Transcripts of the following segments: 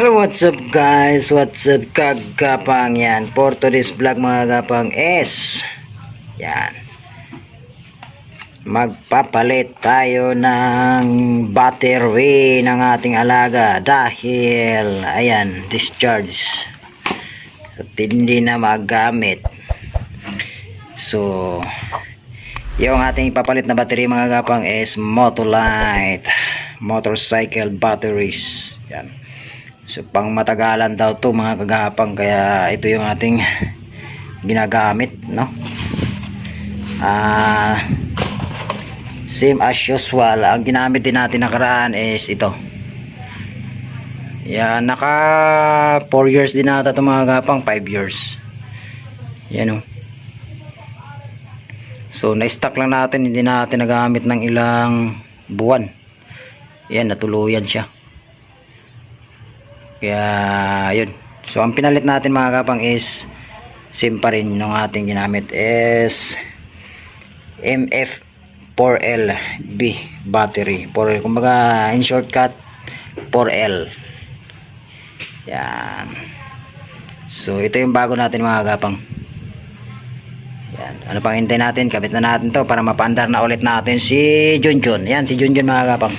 Hello, what's up guys? What's up kagapang yan? For today's vlog mga gapang is yan. Magpapalit tayo ng battery ng ating alaga dahil ayan, discharge. At hindi na magamit. So, yung ating ipapalit na battery mga gapang is Motolite motorcycle batteries. Yan. So pang matagalan daw to mga kagapang kaya ito yung ating ginagamit no. Ah same as usual ang ginamit din natin nakaraan is ito. Yan naka 4 years din nata to mga kagapang 5 years. Yan oh. So na-stock lang natin hindi natin nagamit ng ilang buwan. Yan natuluyan siya. Kaya, yun. So, ang pinalit natin mga kapang is same pa rin nung ating ginamit is MF4LB battery. 4L. Kumbaga, in shortcut, 4L. Yan. So, ito yung bago natin mga kapang. Yan. Ano pang hintay natin? Kabit na natin to para mapaandar na ulit natin si Junjun. Yan, si Junjun mga kapang.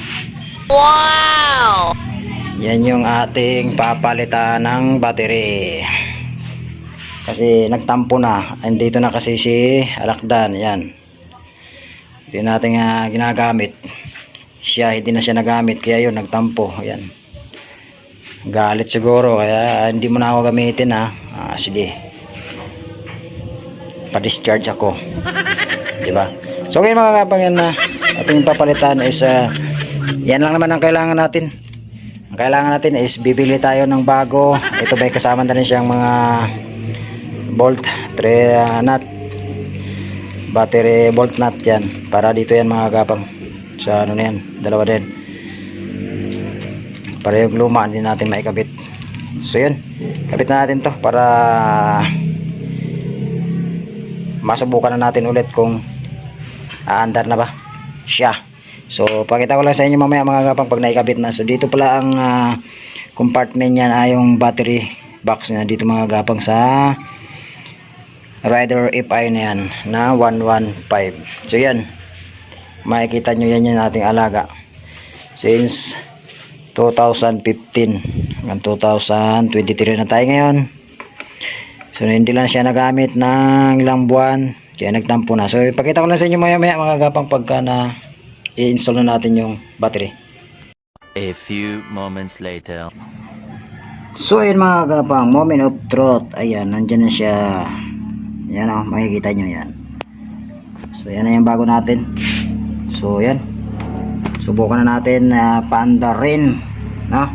Wow! Yan yung ating papalitan ng battery. Kasi nagtampo na. Andito na kasi si Alakdan. Yan. Hindi natin uh, ginagamit. Siya, hindi na siya nagamit. Kaya yun, nagtampo. Yan. Galit siguro. Kaya ah, hindi mo na ako gamitin ha. Ah, sige. Pa-discharge ako. diba? So, okay mga kapang yan na ating papalitan is uh, yan lang naman ang kailangan natin. Ang kailangan natin is bibili tayo ng bago. Ito ba kasama na rin siyang mga bolt, tre uh, nut, battery bolt nut yan. Para dito yan mga kapang. Sa ano na yan, dalawa din. Para yung luma hindi natin maikabit. So yun, kabit na natin to para masubukan na natin ulit kung aandar na ba siya. So, pakita ko lang sa inyo mamaya mga kapang pag naikabit na. So, dito pala ang ah, compartment niyan ay yung battery box niya dito mga gapang sa Rider FI na yan na 115. So, yan. Makikita nyo yan yung ating alaga. Since 2015 hanggang 2023 na tayo ngayon. So, hindi lang siya nagamit ng ilang buwan. Kaya nagtampo na. So, ipakita ko lang sa inyo maya maya mga gapang pagka na i-install na natin yung battery. A few moments later. So ayun mga kapang, moment of truth. Ayan, nandyan na siya. Yan o, makikita nyo yan. So yan na yung bago natin. So yan. Subukan na natin na paanda rin. No?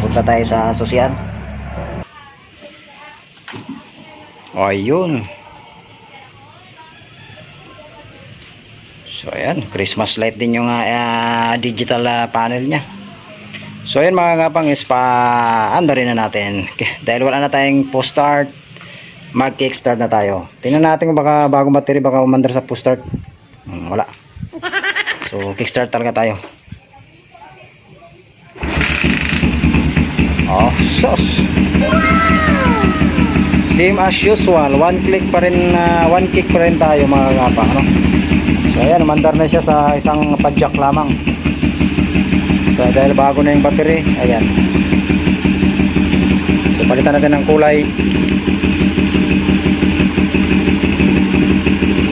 Punta tayo sa asosyan. Ayun. So ayan, Christmas light din yung ah, digital ah, panel niya. So ayan mga kapang is pa ando rin na natin. Dahil wala na tayong post start, mag kickstart na tayo. Tingnan natin kung baka bagong battery baka umandar sa post start. Hmm, wala. So kickstart talaga tayo. Oh, sus. Same as usual, one click pa rin ah, one kick pa rin tayo mga kapang, ano? So ayan, umandar na siya sa isang padjak lamang. So dahil bago na yung battery, ayan. So palitan natin ng kulay.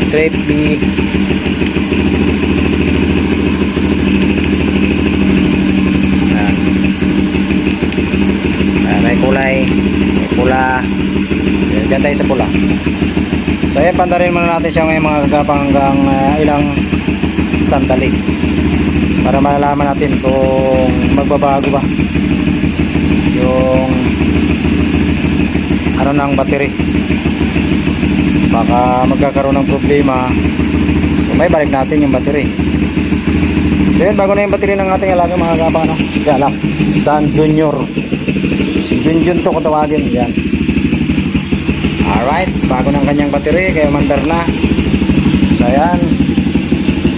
Trip B. Ayan. Ayan, may kulay, may pula. Dyan tayo sa pula. So ayan, pandarin muna natin siya ngayon mga kagapang hanggang ah, ilang sandali. Para malalaman natin kung magbabago ba yung ano ng battery. Baka magkakaroon ng problema. So may balik natin yung battery. So yun bago na yung battery ng ating alaga mga kagapang no? si Alak Dan Junior. Si Junjun to katawagin yan Alright, bago ng kanyang battery, kaya mandar na. So ayan,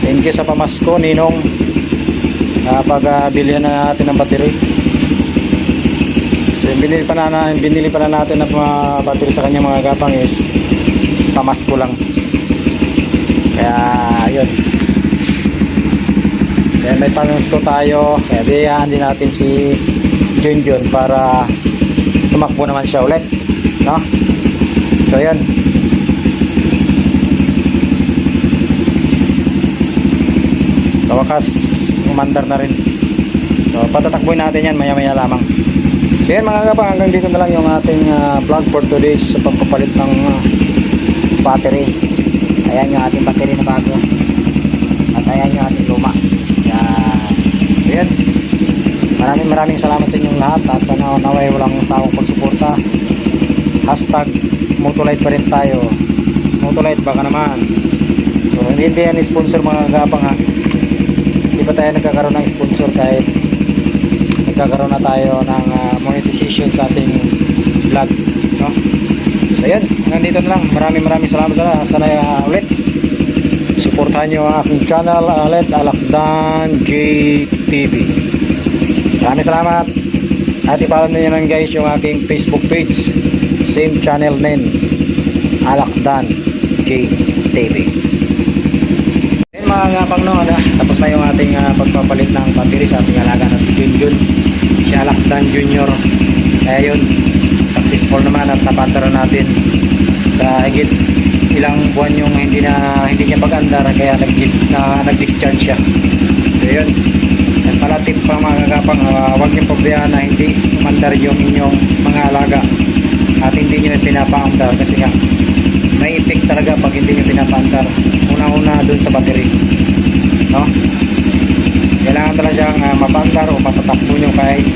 thank you sa pamasko, Ninong. Kapag uh, na natin ng battery. So binili pa na, binili pa na natin na battery sa kanya mga gapang is pamasko lang. Kaya yun. Kaya may pamasko tayo. Kaya diyahan din natin si Junjun para tumakbo naman siya ulit. No? So yun. Sa wakas, umandar na rin. So, patatakboy natin yan maya-maya lamang. So yan mga kapang, hanggang dito na lang yung ating ah, vlog for today sa pagpapalit ng ah, battery. Ayan yung ating battery na bago. At ayan yung ating luma. Yan. So yan. Maraming maraming salamat sa inyong lahat at sana naway walang sawang pagsuporta. Hashtag Motolite pa rin tayo. Motolite baka naman. So hindi yan sponsor mga kapang ha. Hindi pa tayo nagkakaroon ng sponsor kahit nagkakaroon na tayo ng ah, monetization sa ating vlog no? so yan hanggang dito na lang maraming maraming salamat sana, sana ah, ulit suportahan nyo ang aking channel ah, ulit Alakdan JTV maraming salamat at ipalaw nyo naman guys yung aking Facebook page same channel din Alakdan JTV Ayun mga ngapang no, ano, tapos na yung ating ah, pagpapalit ng battery sa ating alaga na si Junjun. Si Alakdan Junior. Kaya yun, successful naman at napatara natin sa higit ilang buwan yung hindi na hindi niya pag-andar kaya nag na nag-discharge siya. So yun. At pala tip pa mga kagapang, uh, huwag niyong pabayaan na hindi umandar yung inyong mga alaga at hindi niyo pinapaandar kasi nga may effect talaga pag hindi nyo pinapaandar. Una-una dun sa battery no? Kailangan talaga siyang uh, mapaandar o matatakbo nyo kahit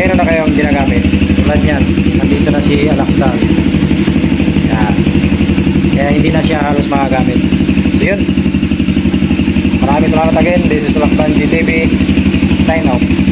meron na kayong ginagamit. Tulad yan nandito na si Alakdan yan. Kaya hindi na siya halos makagamit. So yun. Maraming salamat again. This is Alakdan GTV sign off